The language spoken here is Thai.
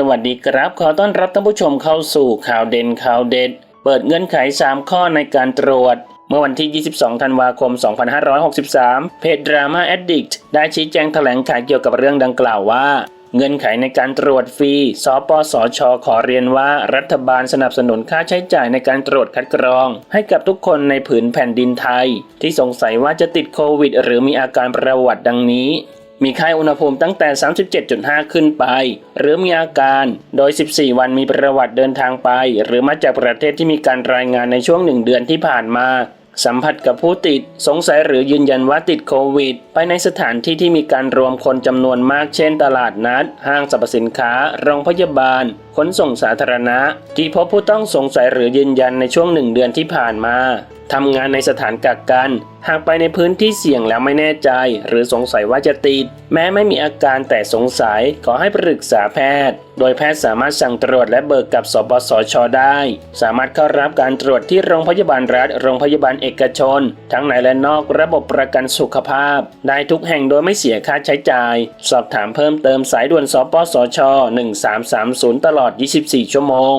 สวัสดีครับ ขอต้อนรับท่านผู้ชมเข้าสู่ข่าวเด่นข่าวเด็ด เปิดเงื่อนไข 3 ข้อในการตรวจ เมื่อวันที่ 22 ธันวาคม 2563 เพจ Drama Addict ได้ชี้แจงแถลงไขเกี่ยวกับเรื่องดังกล่าวว่า เงื่อนไขในการตรวจฟรี สปสช ขอเรียนว่ารัฐบาลสนับสนุนค่าใช้จ่ายในการตรวจคัดกรอง ให้กับทุกคนในผืนแผ่นดินไทย ที่สงสัยว่าจะติดโควิด หรือมีอาการประวัติดังนี้ มีไข้อุณหภูมิตั้งแต่ 37.5 ขึ้นไป หรือมีอาการ โดย 14 วันมีประวัติเดินทางไป หรือมาจากประเทศที่มีการรายงานในช่วงหนึ่งเดือนที่ผ่านมา สัมผัสกับผู้ติด สงสัยหรือยืนยันว่าติดโควิด ไปในสถานที่ที่มีการรวมคนจำนวนมากเช่นตลาดนัด ห้างสรรพสินค้า โรงพยาบาล ขนส่งสาธารณะ ที่พบผู้ต้องสงสัยหรือยืนยันในช่วงหนึ่งเดือนที่ผ่านมา ทำงานในสถานกักกัน หากไปในพื้นที่เสี่ยงแล้วไม่แน่ใจ หรือสงสัยว่าจะติด แม้ไม่มีอาการแต่สงสัยขอให้ปรึกษาแพทย์ โดยแพทย์สามารถสั่งตรวจและเบิกกับสปสชได้ สามารถเข้ารับการตรวจที่โรงพยาบาลรัฐ โรงพยาบาลเอกชน ทั้งในและนอกระบบประกันสุขภาพ ได้ทุกแห่งโดยไม่เสียค่าใช้จ่าย สอบถามเพิ่มเติมสายด่วนสปสช 1330 ตลอด 24 ชั่วโมง